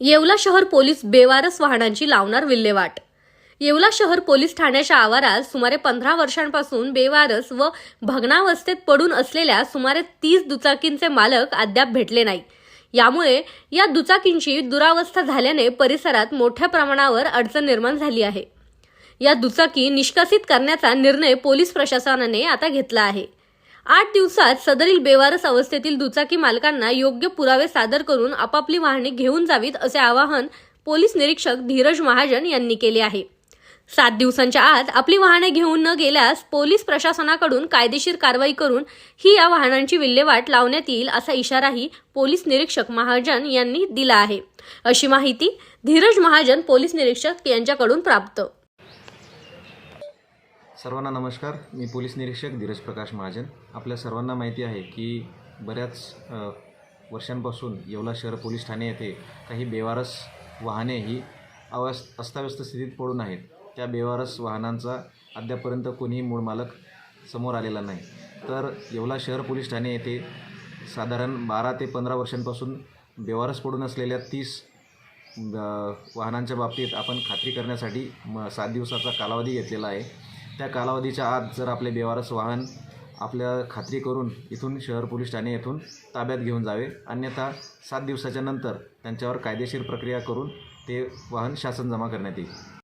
येवला शहर पोलीस बेवारस वाहनांची लावणार विल्हेवाट. येवला शहर पोलीस ठाण्याच्या आवारात सुमारे पंधरा वर्षांपासून बेवारस व भग्नावस्थेत पडून असलेल्या सुमारे तीस दुचाकींचे मालक अद्याप भेटले नाही. यामुळे या दुचाकींची दुरावस्था झाल्याने परिसरात मोठ्या प्रमाणावर अडचण निर्माण झाली आहे. या दुचाकी निष्कासित करण्याचा निर्णय पोलीस प्रशासनाने आता घेतला आहे. आठ दिवसात सदरील बेवारस अवस्थेतील दुचाकी मालकांना योग्य पुरावे सादर करून आपापली वाहने घेऊन जावीत असे आवाहन पोलीस निरीक्षक धीरज महाजन यांनी केले आहे. सात दिवसांच्या आत आपली वाहने घेऊन न गेल्यास पोलीस प्रशासनाकडून कायदेशीर कारवाई करून ही या वाहनांची विल्हेवाट लावण्यात येईल असा इशाराही पोलीस निरीक्षक महाजन यांनी दिला आहे. अशी माहिती धीरज महाजन पोलीस निरीक्षक यांच्याकडून प्राप्त. सर्वांना नमस्कार. मी पोलीस निरीक्षक धीरज प्रकाश महाजन. आपल्या सर्वांना माहिती आहे की बऱ्याच वर्षांपासून येवला शहर पोलीस ठाणे येथे काही बेवारस वाहने ही अवस् अस्ताव्यस्त स्थितीत पडून आहेत. त्या बेवारस वाहनांचा अद्यापर्यंत कोणीही मूळ मालक समोर आलेला नाही. तर येवला शहर पोलीस ठाणे येथे साधारण बारा ते पंधरा वर्षांपासून बेवारस पडून असलेल्या तीस वाहनांच्या बाबतीत आपण खात्री करण्यासाठी म सात दिवसाचा कालावधी घेतलेला आहे. त्या कालावधीच्या आत जर आपले बेवारस वाहन आपल्या खात्री करून इथून शहर पोलीस ठाणे येथून ताब्यात घेऊन जावे अन्यथा सात दिवसाच्या नंतर त्यांच्यावर कायदेशीर प्रक्रिया करून ते वाहन शासन जमा करण्यात येईल.